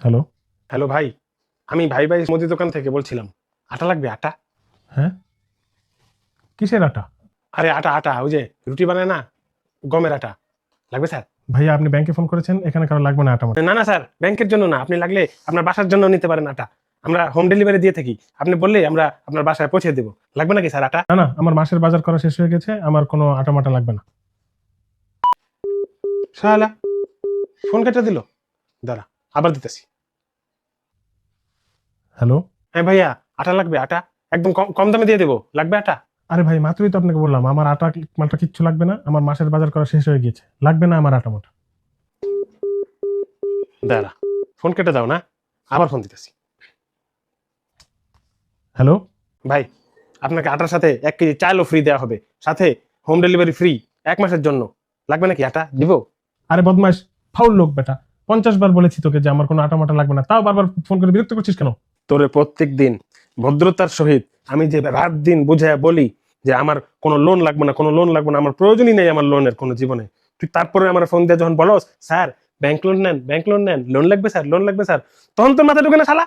Hello? Hello ভাই আমি ভাই ভাই মুদি দোকান থেকে বলছিলাম। আটা লাগবে আটা? হ্যাঁ? কিসের আটা? আরে আটা আটা ওই যে রুটি বানায় না গমের আটা। লাগবে স্যার? ভাইয়া আপনি ব্যাংকে ফোন করেছেন এখানে কারও লাগবে না আটা আমার না না স্যার ব্যাংকের জন্য না আপনি লাগলে আপনার বাসার জন্য নিতে পারেন আটা। আমরা হোম ডেলিভারি দিয়ে থাকি আপনি বললেই আমরা আপনার বাসায় পৌঁছে দেবো। লাগবে নাকি স্যার আটা? না না আমার মাসের বাজার করা শেষ হয়ে গেছে আমার কোনো আটা মাটা লাগবে না। শালা ফোন কেটে দিল। দাঁড়া। আবার দিতেছি। হ্যালো? হ্যাঁ ভাইয়া আটা লাগবে আটা। একদম কম কম দামে দিয়ে দেবো। লাগবে আটা? আরে ভাই মাত্রই তো আপনাকে বললাম আমার আটা মাটা কিচ্ছু লাগবে না আমার মাসের বাজার করা শেষ হয়ে গিয়েছে। লাগবে না আমার আটা মাটা দাঁড়া ফোন কেটে দাও না আবার ফোন দিতেছি। হ্যালো? ভাই আপনাকে আটার সাথে এক কেজি চালও ফ্রি দেওয়া হবে। সাথে হোম ডেলিভারি ফ্রি এক মাসের জন্য। লাগবে নাকি আটা? দিব? আরে বদমাস ফাউল লোক বেটা। পঞ্চাশ বার বলেছি তোকে যে আমার কোনো আটা মাটা লাগবে না। তাও বারবার ফোন করে বিরক্ত করছিস কেন? তোরে প্রত্যেক দিন ভদ্রতার সহিত আমি যে রাত দিন বুঝে বলি যে আমার কোনো লোন লাগবে না, কোনো লোন লাগবে না, আমার প্রয়োজনই নেই আমার লোনের কোনো জীবনে। তুই তারপরে আমার ফোন দিয়ে যখন বলো স্যার ব্যাংক লোন নেন ব্যাংক লোন নেন লোন লাগবে স্যার লোন লাগবে স্যার, তখন তোর মাথা ঢুকে না শালা?